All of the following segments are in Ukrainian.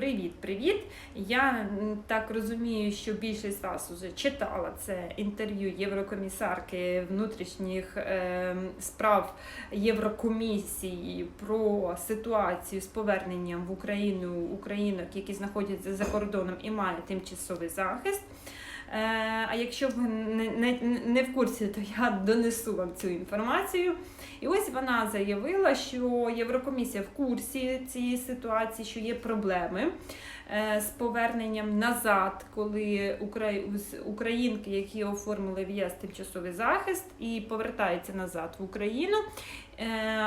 Привіт-привіт! Я так розумію, що більшість вас вже читала це інтерв'ю Єврокомісарки внутрішніх е, справ Єврокомісії про ситуацію з поверненням в Україну українок, які знаходяться за кордоном і мають тимчасовий захист. Е, А якщо ви не, не, не в курсі, то я донесу вам цю інформацію. І ось вона заявила, що Єврокомісія в курсі цієї ситуації, що є проблеми е, з поверненням назад, коли укра- українки, які оформили в ЄС тимчасовий захист, і повертаються назад в Україну, е,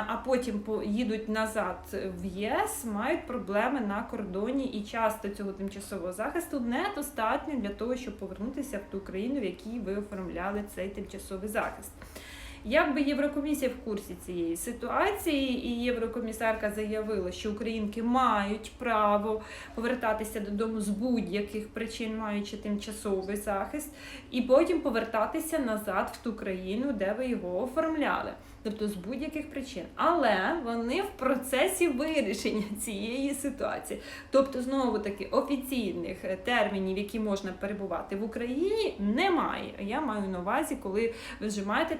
а потім по- їдуть назад в ЄС, мають проблеми на кордоні, і часто цього тимчасового захисту недостатньо для того, щоб повернутися в ту країну, в якій ви оформляли цей тимчасовий захист. Якби Єврокомісія в курсі цієї ситуації, і Єврокомісарка заявила, що українки мають право повертатися додому з будь-яких причин, маючи тимчасовий захист, і потім повертатися назад в ту країну, де ви його оформляли. Тобто з будь-яких причин. Але вони в процесі вирішення цієї ситуації. Тобто, знову таки, офіційних е, термінів, які можна перебувати в Україні, немає. Я маю на увазі, коли ви вже маєте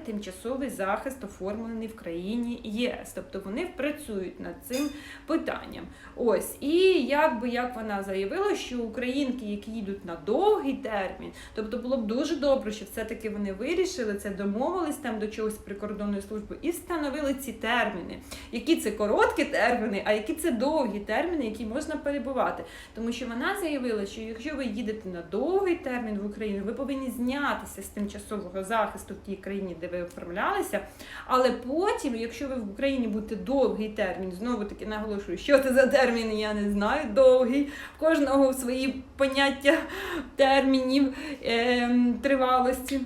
тимчасовий захист, оформлений в країні ЄС. Тобто вони працюють над цим питанням. Ось, і якби як вона заявила, що українки, які їдуть на довгий термін, тобто було б дуже добре, що все-таки вони вирішили це, домовились там до чогось прикордонної служби і встановили ці терміни. Які це короткі терміни, а які це довгі терміни, які можна перебувати. Тому що вона заявила, що якщо ви їдете на довгий термін в Україну, ви повинні знятися з тимчасового захисту в тій країні, де ви оформлялися. Але потім, якщо ви в Україні будете довгий термін, знову таки наголошую, що це за термін, я не знаю. Довгий, в кожного свої поняття термінів е, тривалості.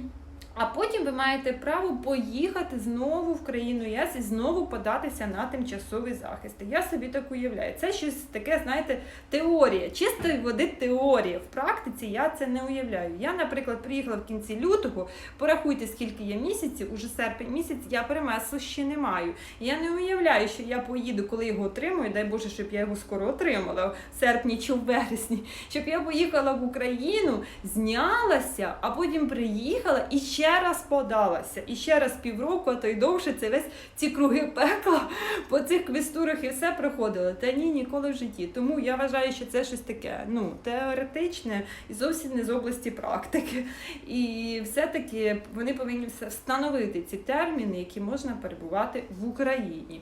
А потім ви маєте право поїхати знову в країну ЄС і знову податися на тимчасовий захист. Я собі так уявляю. Це щось таке, знаєте, теорія, чистої води теорія. В практиці я це не уявляю. Я, наприклад, приїхала в кінці лютого. Порахуйте, скільки є місяців, уже серпень місяць, я перемесу ще не маю. Я не уявляю, що я поїду, коли його отримую. Дай Боже, щоб я його скоро отримала в серпні чи в вересні. Щоб я поїхала в Україну, знялася, а потім приїхала і ще раз подалася. І ще раз півроку, а то й довше, це весь ці круги пекла по цих квестурах і все проходила. Та ні, ніколи в житті. Тому я вважаю, що це щось таке ну, теоретичне і зовсім не з області практики. І все-таки вони повинні встановити ці терміни, які можна перебувати в Україні.